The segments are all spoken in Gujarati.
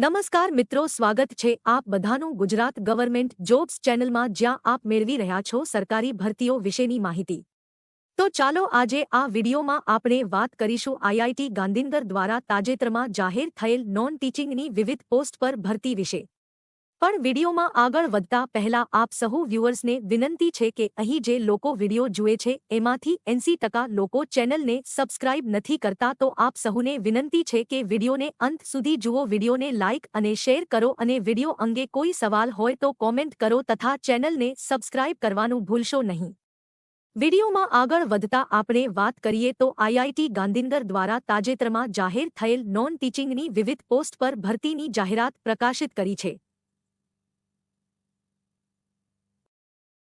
નમસ્કાર મિત્રો, સ્વાગત છે આપ બધાનું ગુજરાત ગવર્મેન્ટ જોબ્સ ચેનલમાં જ્યાં આપ મેળવી રહ્યા છો સરકારી ભરતીઓ વિશેની માહિતી. તો ચાલો આજે આ વિડીયોમાં આપણે વાત કરીશું આઈઆઈટી ગાંધીનગર દ્વારા તાજેતરમાં જાહેર થયેલ નોન ટીચિંગની વિવિધ પોસ્ટ પર ભરતી વિશે. પણ વિડીયોમાં આગળ વધતા પહેલા આપ સહુ વ્યુઅર્સને વિનંતી છે કે અહીં જે લોકો વીડિયો જુએ છે, એમાંથી એંસી ટકા લોકો ચેનલને સબસ્ક્રાઇબ નથી કરતા તો આપ સહુને વિનંતી છે કે વિડીયોને અંત સુધી જુઓ, વિડીયોને લાઇક અને શેર કરો અને વીડિયો અંગે કોઈ સવાલ હોય તો કોમેન્ટ કરો તથા ચેનલને સબસ્ક્રાઇબ કરવાનું ભૂલશો નહીં. વિડીયોમાં આગળ વધતા આપણે વાત કરીએ તો આઈઆઈટી ગાંધીનગર દ્વારા તાજેતરમાં જાહેર થયેલ નોન ટીચિંગની વિવિધ પોસ્ટ પર ભરતીની જાહેરાત પ્રકાશિત કરી છે.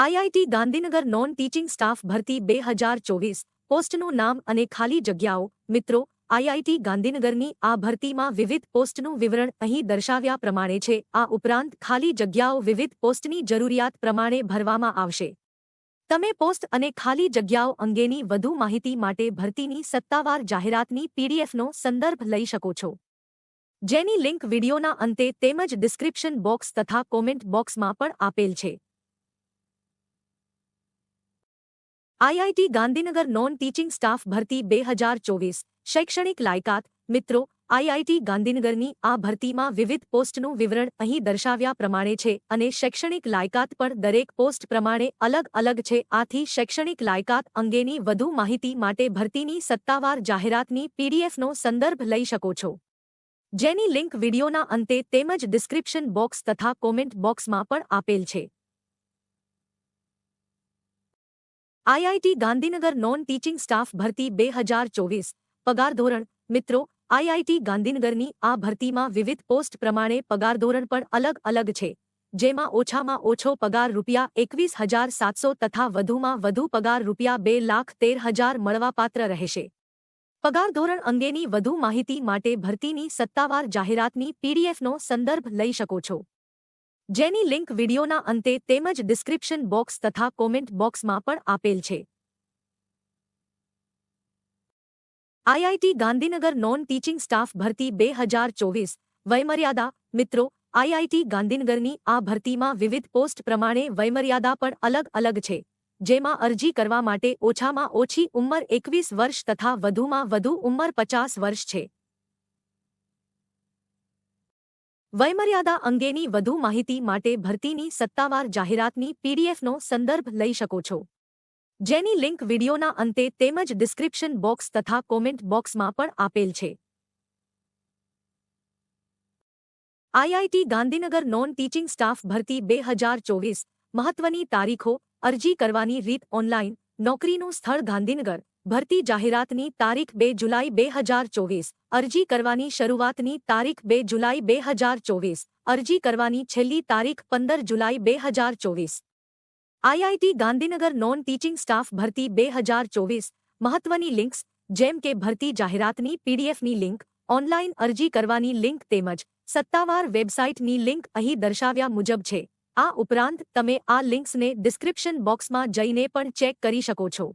IIT Gandhinagar non teaching staff ભરતી બે હજાર ચોવીસ. પોસ્ટનું નામ અને ખાલી જગ્યાઓ. મિત્રો આઈઆઈટી ગાંધીનગરની આ ભરતીમાં વિવિધ પોસ્ટનું વિવરણ અહીં દર્શાવ્યા પ્રમાણે છે. આ ઉપરાંત ખાલી જગ્યાઓ વિવિધ પોસ્ટની જરૂરિયાત પ્રમાણે ભરવામાં આવશે. તમે પોસ્ટ અને ખાલી જગ્યાઓ અંગેની વધુ માહિતી માટે ભરતીની સત્તાવાર જાહેરાતની પીડીએફનો સંદર્ભ લઈ શકો છો. જેની લિંક વિડીયોના અંતે તેમજ ડિસ્ક્રિપ્શન બોક્સ તથા કોમેન્ટ બોક્સમાં પણ આપેલ છે. IIT Gandhinagar non teaching staff ભરતી બે હજાર ચોવીસ. શૈક્ષણિક લાયકાત, મિત્રો આઈઆઈટી ગાંધીનગરની આ ભરતીમાં વિવિધ પોસ્ટનું વિવરણ અહીં દર્શાવ્યા પ્રમાણે છે અને શૈક્ષણિક લાયકાત પણ દરેક પોસ્ટ પ્રમાણે અલગ અલગ છે. આથી શૈક્ષણિક લાયકાત અંગેની વધુ માહિતી માટે ભરતીની સત્તાવાર જાહેરાતની પીડીએફનો સંદર્ભ લઈ શકો છો. જેની લિંક વિડીયોના અંતે તેમજ ડિસ્ક્રિપ્શન બોક્સ તથા કોમેન્ટ બોક્સમાં પણ આપેલ છે. IIT Gandhinagar non teaching staff ભરતી બે હજાર ચોવીસ. પગાર ધોરણ. મિત્રો આઈઆઈટી ગાંધીનગરની આ ભરતીમાં વિવિધ પોસ્ટ પ્રમાણે પગાર ધોરણ પણ અલગ અલગ છે. જેમાં ઓછામાં ઓછો પગાર રૂપિયા એકવીસ હજાર સાતસો તથા વધુમાં વધુ પગાર રૂપિયા બે લાખ તેર હજાર મળવાપાત્ર રહેશે. પગાર ધોરણ અંગેની વધુ માહિતી માટે ભરતીની સત્તાવાર જાહેરાતની પીડીએફનો સંદર્ભ લઈ શકો છો. જેની લિંક વિડીયોના અંતે તેમજ ડિસ્ક્રિપ્શન બોક્સ તથા કોમેન્ટ બોક્સમાં પણ આપેલ છે. IIT Gandhinagar non teaching staff ભરતી બે હજાર ચોવીસ. વયમર્યાદા, મિત્રો, આઈઆઈટી ગાંધીનગરની આ ભરતીમાં વિવિધ પોસ્ટ પ્રમાણે વયમર્યાદા પણ અલગ અલગ છે, જેમાં અરજી કરવા માટે ઓછામાં ઓછી ઉંમર એકવીસ વર્ષ તથા વધુમાં વધુ ઉંમર પચાસ વર્ષ છે. વયમર્યાદા અંગેની વધુ માહિતી માટે ભરતીની સત્તાવાર જાહેરાતની પીડીએફનો સંદર્ભ લઈ શકો છો. જેની લિંક વિડીયોના અંતે તેમજ ડિસ્ક્રિપ્શન બોક્સ તથા કોમેન્ટ બોક્સમાં પણ આપેલ છે. IIT Gandhinagar non teaching staff ભરતી બે હજાર ચોવીસ મહત્વની તારીખો અરજી કરવાની રીત ઓનલાઈન નોકરીનું સ્થળ ગાંધીનગર ભરતી જાહેરાતની તારીખ બે જુલાઈ બે હજાર ચોવીસ. અરજી કરવાની શરૂઆતની તારીખ બે જુલાઈ બે હજાર ચોવીસ. અરજી કરવાની છેલ્લી તારીખ પંદર જુલાઈ બે હજાર ચોવીસ. IIT Gandhinagar non teaching staff ભરતી બે હજાર ચોવીસ. મહત્વની લિંક્સ, જેમ કે ભરતી જાહેરાતની પીડીએફની લિંક, ઓનલાઈન અરજી કરવાની લિંક તેમજ સત્તાવાર વેબસાઇટની લિંક અહીં દર્શાવ્યા મુજબ છે. આ ઉપરાંત, તમે આ લિંક્સને ડિસ્ક્રિપ્શન બોક્સમાં જઈને પણ ચેક કરી શકો છો.